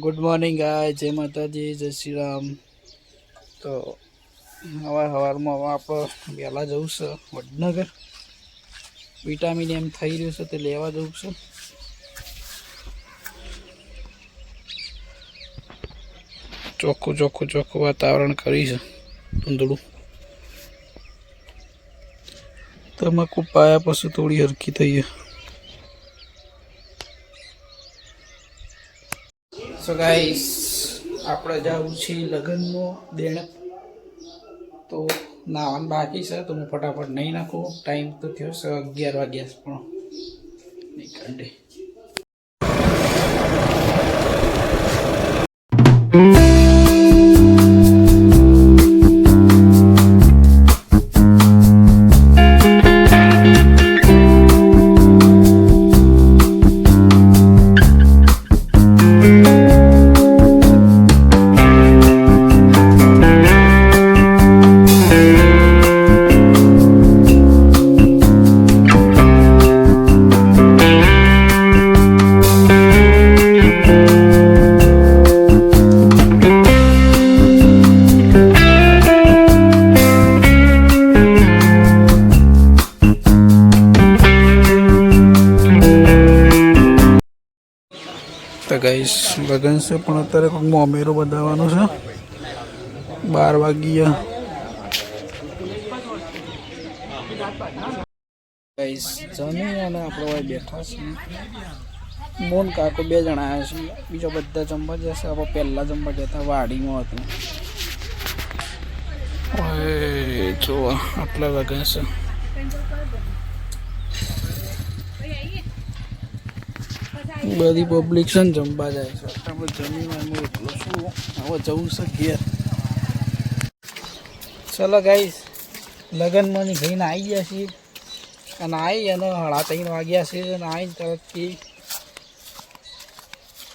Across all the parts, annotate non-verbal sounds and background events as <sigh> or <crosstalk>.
Good morning ગાય જય માતાજી જય શ્રી રામ તો હવે સવારમાં આપણે વહેલા જવું છે વડનગર. વિટામિન એમ થઈ રહ્યું છે તે લેવા જવું છે. ચોખ્ખું ચોખ્ખું ચોખ્ખું વાતાવરણ કરી છે ધૂંધળું તમાકુ પાયા પછી થોડી હરકી થઈ સો ગાઈસ આપણે જવું છે લગ્નમાં દેણ. તો નાવાનું બાકી છે, તો હું ફટાફટ નહીં નાખું. ટાઈમ તો થયો છે અગિયાર વાગ્યા પણ. નહીં કાઢે. ગાઈસ લગન છે, પણ અત્યારે કોઈ મોમેરો બતાવવાનો છે. બાર વાગ્યા. ગાઈસ, જમી અને આપણે ભાઈ બેઠા છીએ. મોન કાકો બે જણા આવ્યા છે. બીજા બધા જમવા જશે. આપણે પહેલાં જમવા જતા વાડીમાં હતું. જો આટલા લગન છે. બધી પબ્લિક છે ને જમવા જાય છે. જમીને હવે જવું છે ઘેર. ચલો ગાઈસ લગ્નમાં જઈને આવી ગયા છીએ. અને આવી અને હળા ત્રણ વાગ્યા છે અને આવીને તરફથી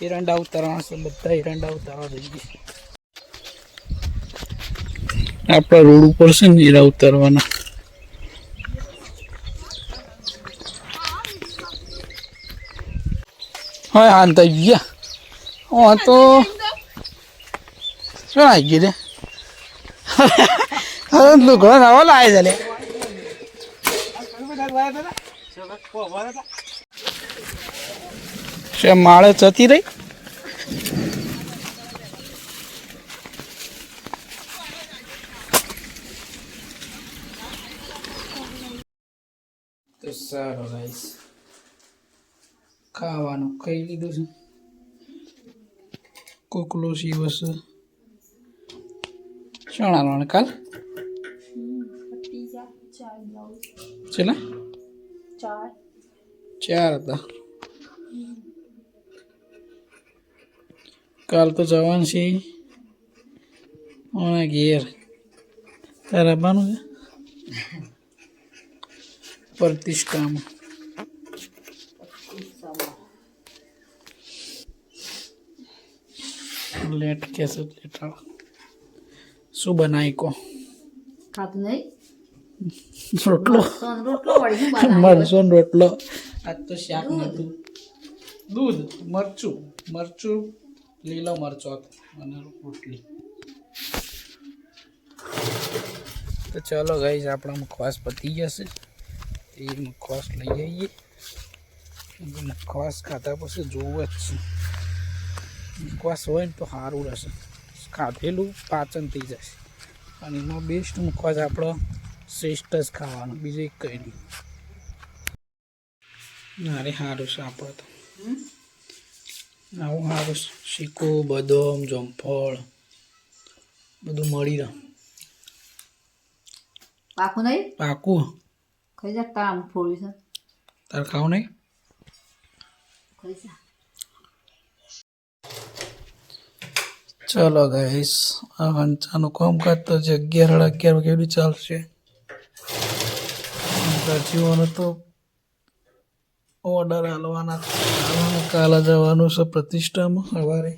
એરંડા ઉતારવાના છે, બધા એરંડા ઉતારવા થઈ ગયા. આપણા રોડ ઉપર છે ને એરા ઉતારવાના. હા હા તો ગયા હા તો શું આવી ગયું રે હવે લુગડો નવો લાવે છે લે છે માળે જતી રહી તો સારું ગાઈસ ખાવાનું ખાઈ લીધું છે. કોકલો સીવસ ચણાનો કાલ? ચલા ચાર હતા. કાલ તો જવાનું છે. ઓના ઘેર. તારે આવવાનું છે? <laughs> પ્રતિષ્ઠામાં. લેટ કેસે લેટ આવો શું બનાવી કહો ખાતું નહીં રોટલો સોન રોટલો વળી શું બનાવ્યું? મરચો ને રોટલો આજ તો શાક નતું દૂધ મરચું મરચું લીલો મરચો હતો અને રોટલી તો ચાલો ગાઈઝ આપણા મુખવાસ પતી જશે એ મુખવાસ લઈ આવીએ મુખવાસ ખાધા પછી જોવું જ છે મુખવાસ હોય ને તો સારું રહેશે. ખાધેલું પાચન થઈ જશે અને એમાં બેસ્ટ મુખવાસ આપણો શ્રેષ્ઠ જ ખાવાનો. બીજું એક કંઈ નહીં. અરે સારું છે આપણે તો. આવું સારું. શીકો બદામ જમફળ બધું મળી રહે. પાકું નહીં? પાકું. ખાઈ જા કામ ફોડ્યું છે. તારે ખાવ નહીં? ખાઈ જા. ચલો ગાઈસ આ વંચાનું કામકાજ તો જે અગિયાર સાડા અગિયાર વાગે સુધી ચાલશે. જીવવાનો તો ઓર્ડર હાલવાના હાલવાનું કાલે જવાનું છે પ્રતિષ્ઠામાં સવારે.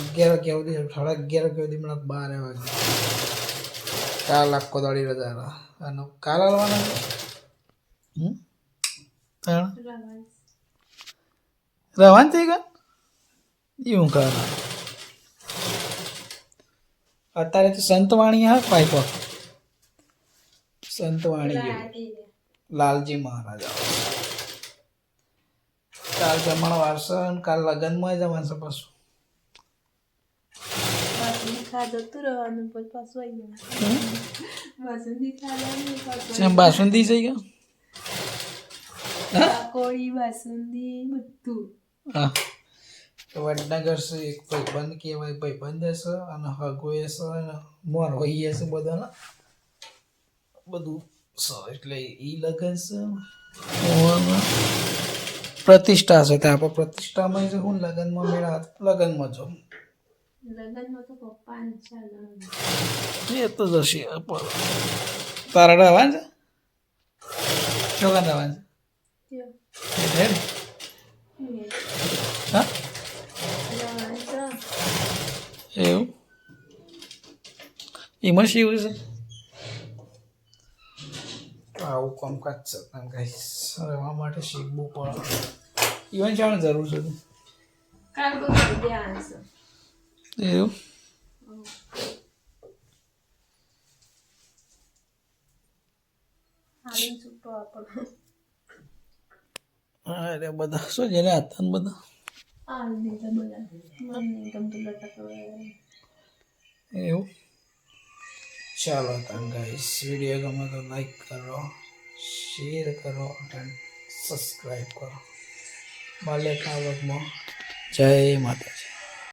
અગિયાર વાગ્યા સુધી સાડા અગિયાર વાગ્યા સુધી મને બાર વાગે કાલ આખો દાડી રજા હતા અને કાલ હાલવાના હમ? રવાન થઈ ગયા? એવું ખરા અત્યારે તો સંતવાણી હા પાઇપો સંતવાણી જેવું. લાલજી મહારાજા કાલ જમણ વારસો અને કાલ લગ્નમાં જવાનું છે પાછું. બાસુંદી થઈ ગયો કોળી બાસુંદી બધું. હા. વડનગર છે એક ભાઈબંધ કહેવાય ભાઈબંધ હશે અને હગો હશે છે અને મોર હોઈએ હશે બધાના. બધું છે એટલે એ લગન છે. પ્રતિષ્ઠા છે. ત્યાં આપણે પ્રતિષ્ઠામાં છે. હું લગનમાં મેળા લગનમાં જો તો એ તો જશે તારા રહેવા છે? ચોગન રહેવા છે? હા? એવું એમાં એવું છે આવું કામકાજ છે કારણ કે રહેવા માટે શીખવું પડે ઇવન જાણ જરૂર છે એવું અરે બધા શું જેને હતા બધા એવું ચાલો તને ગાઈસ વીડિયો ગમે તો લાઈક કરો શેર કરો અને સબસ્ક્રાઈબ કરો મળે વર્ગમાં જય માતાજી